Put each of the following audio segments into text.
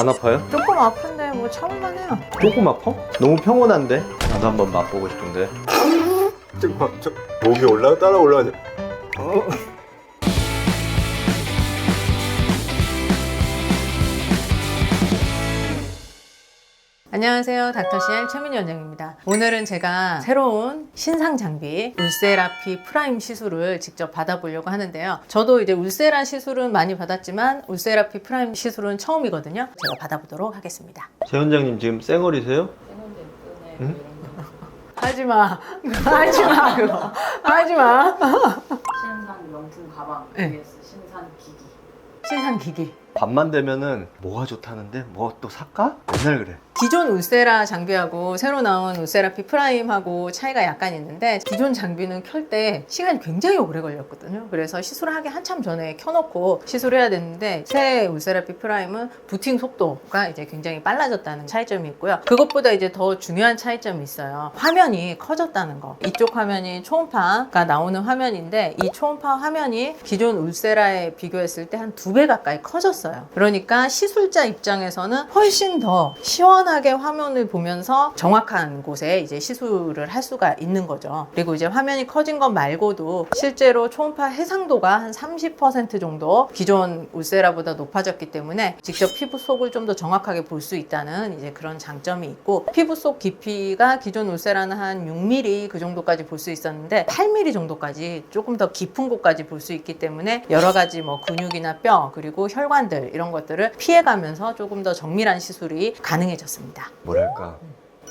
안 아파요? 조금 아픈데 뭐 참을만 해요. 조금 아파? 너무 평온한데? 나도 한번 맛보고 싶은데 잠깐만 저 목이 올라 따라 올라가냐 안녕하세요. 닥터시엘 최민희 원장입니다. 오늘은 제가 새로운 신상 장비 울세라피 프라임 시술을 직접 받아보려고 하는데요. 저도 이제 울세라 시술은 많이 받았지만 울세라피 프라임 시술은 처음이거든요. 제가 받아보도록 하겠습니다. 재 원장님 지금 쌩얼이세요? 하지 마. 하지 마. 그거. 하지 마. 신상 명품 가방 네. vs 신상 기기 신상 기기. 밤만 되면은 뭐가 좋다는데 뭐 또 살까? 맨날 그래 기존 울세라 장비하고 새로 나온 울세라피 프라임하고 차이가 약간 있는데 기존 장비는 켤 때 시간이 굉장히 오래 걸렸거든요. 그래서 시술하기 한참 전에 켜놓고 시술해야 되는데 새 울세라피 프라임은 부팅 속도가 이제 굉장히 빨라졌다는 차이점이 있고요. 그것보다 이제 더 중요한 차이점이 있어요. 화면이 커졌다는 거. 이쪽 화면이 초음파가 나오는 화면인데 이 초음파 화면이 기존 울세라에 비교했을 때 한 두 배 가까이 커졌어요. 그러니까 시술자 입장에서는 훨씬 더 시원 하게 화면을 보면서 정확한 곳에 이제 시술을 할 수가 있는 거죠. 그리고 이제 화면이 커진 것 말고도 실제로 초음파 해상도가 한 30% 정도 기존 울세라보다 높아졌기 때문에 직접 피부 속을 좀 더 정확하게 볼 수 있다는 이제 그런 장점이 있고 피부 속 깊이가 기존 울세라는 한 6mm 그 정도까지 볼 수 있었는데 8mm 정도까지 조금 더 깊은 곳까지 볼 수 있기 때문에 여러 가지 뭐 근육이나 뼈 그리고 혈관들 이런 것들을 피해가면서 조금 더 정밀한 시술이 가능해졌습니다. 뭐랄까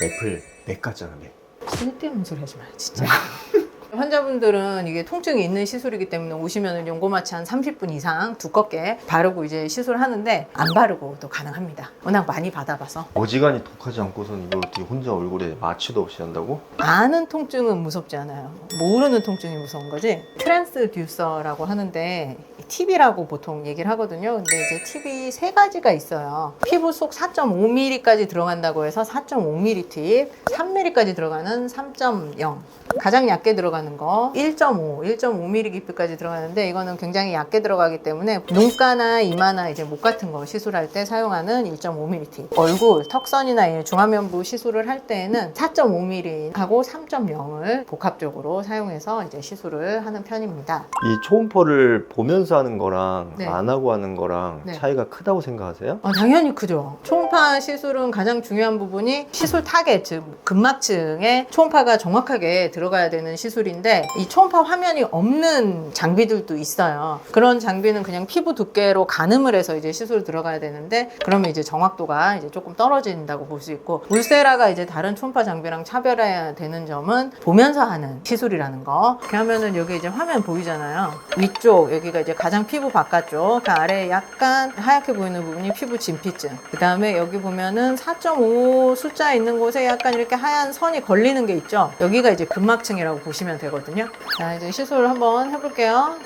애플 맥 같잖아 맥 쓸데없는 소리 하지 마요, 진짜. 환자분들은 이게 통증이 있는 시술이기 때문에 오시면 연고마취 한 30분 이상 두껍게 바르고 이제 시술을 하는데 안 바르고 또 가능합니다. 워낙 많이 받아봐서. 어지간히 독하지 않고선 이걸 어떻게 혼자 얼굴에 마취도 없이 한다고? 아는 통증은 무섭지 않아요. 모르는 통증이 무서운 거지. 트랜스듀서라고 하는데 TV라고 보통 얘기를 하거든요. 근데 이제 TV 세 가지가 있어요. 피부 속 4.5mm까지 들어간다고 해서 4.5mm 팁, 3mm까지 들어가는 3.0. 가장 얇게 들어가는 거 1.5, 1.5mm 깊이까지 들어가는데 이거는 굉장히 얇게 들어가기 때문에 눈가나 이마나 이제 목 같은 거 시술할 때 사용하는 1.5mm 팁. 얼굴, 턱선이나 이 중화면부 시술을 할 때에는 4.5mm 하고 3.0을 복합적으로 사용해서 이제 시술을 하는 편입니다. 이 초음파를 보면서 하는 거랑 네. 안 하고 하는 거랑 네. 차이가 크다고 생각하세요? 어, 당연히 크죠. 초음파 시술은 가장 중요한 부분이 시술 타겟, 즉 근막층에 초음파가 정확하게 들어가야 되는 시술 인데 이 초음파 화면이 없는 장비들도 있어요. 그런 장비는 그냥 피부 두께로 가늠을 해서 이제 시술 들어가야 되는데 그러면 이제 정확도가 이제 조금 떨어진다고 볼 수 있고 울세라가 이제 다른 초음파 장비랑 차별해야 되는 점은 보면서 하는 시술이라는 거. 이렇게 하면은 여기 이제 화면 보이잖아요. 위쪽 여기가 이제 가장 피부 바깥쪽 그 아래 약간 하얗게 보이는 부분이 피부 진피증. 그 다음에 여기 보면은 4.5 숫자 있는 곳에 약간 이렇게 하얀 선이 걸리는 게 있죠. 여기가 이제 근막층이라고 보시면 되거든요. 자 이제 시술 한번 해볼게요.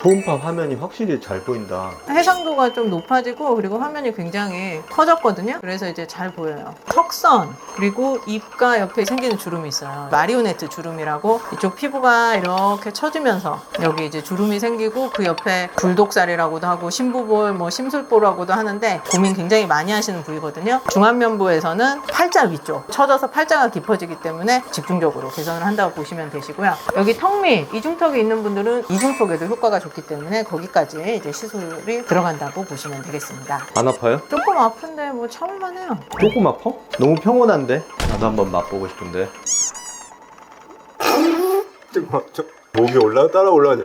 초음파 화면이 확실히 잘 보인다 해상도가 좀 높아지고 그리고 화면이 굉장히 커졌거든요. 그래서 이제 잘 보여요. 턱선 그리고 입가 옆에 생기는 주름이 있어요. 마리오네트 주름이라고 이쪽 피부가 이렇게 처지면서 여기 이제 주름이 생기고 그 옆에 굴독살이라고도 하고 심부볼 뭐 심술보라고도 하는데 고민 굉장히 많이 하시는 부위거든요. 중안면부에서는 팔자 위쪽 처져서 팔자가 깊어지기 때문에 집중적으로 개선을 한다고 보시면 되시고요. 여기 턱밑 이중턱이 있는 분들은 이중턱에도 효과가 좋기 때문에 거기까지 이제 시술이 들어간다고 보시면 되겠습니다. 안 아파요? 조금 아픈데 뭐 참을만 해요. 조금 아파? 너무 평온한데? 나도 한번 맛보고 싶은데 잠깐만 저 목이 올라 따라 올라가냐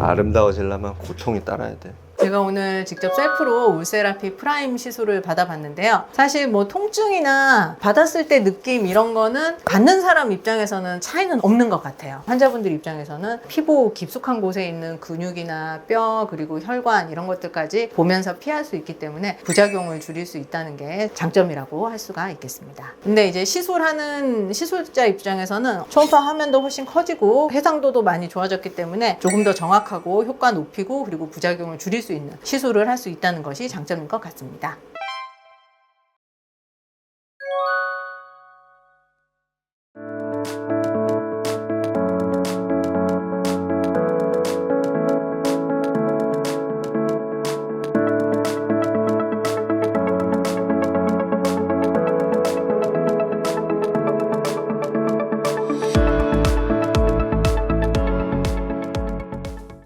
아름다워지려면 고통이 따라야 돼 제가 오늘 직접 셀프로 울세라피 프라임 시술을 받아봤는데요. 사실 뭐 통증이나 받았을 때 느낌 이런 거는 받는 사람 입장에서는 차이는 없는 것 같아요. 환자분들 입장에서는 피부 깊숙한 곳에 있는 근육이나 뼈 그리고 혈관 이런 것들까지 보면서 피할 수 있기 때문에 부작용을 줄일 수 있다는 게 장점이라고 할 수가 있겠습니다. 근데 이제 시술하는 시술자 입장에서는 초음파 화면도 훨씬 커지고 해상도도 많이 좋아졌기 때문에 조금 더 정확하고 효과 높이고 그리고 부작용을 줄일 수 있는 시술을 할 수 있다는 것이 장점인 것 같습니다.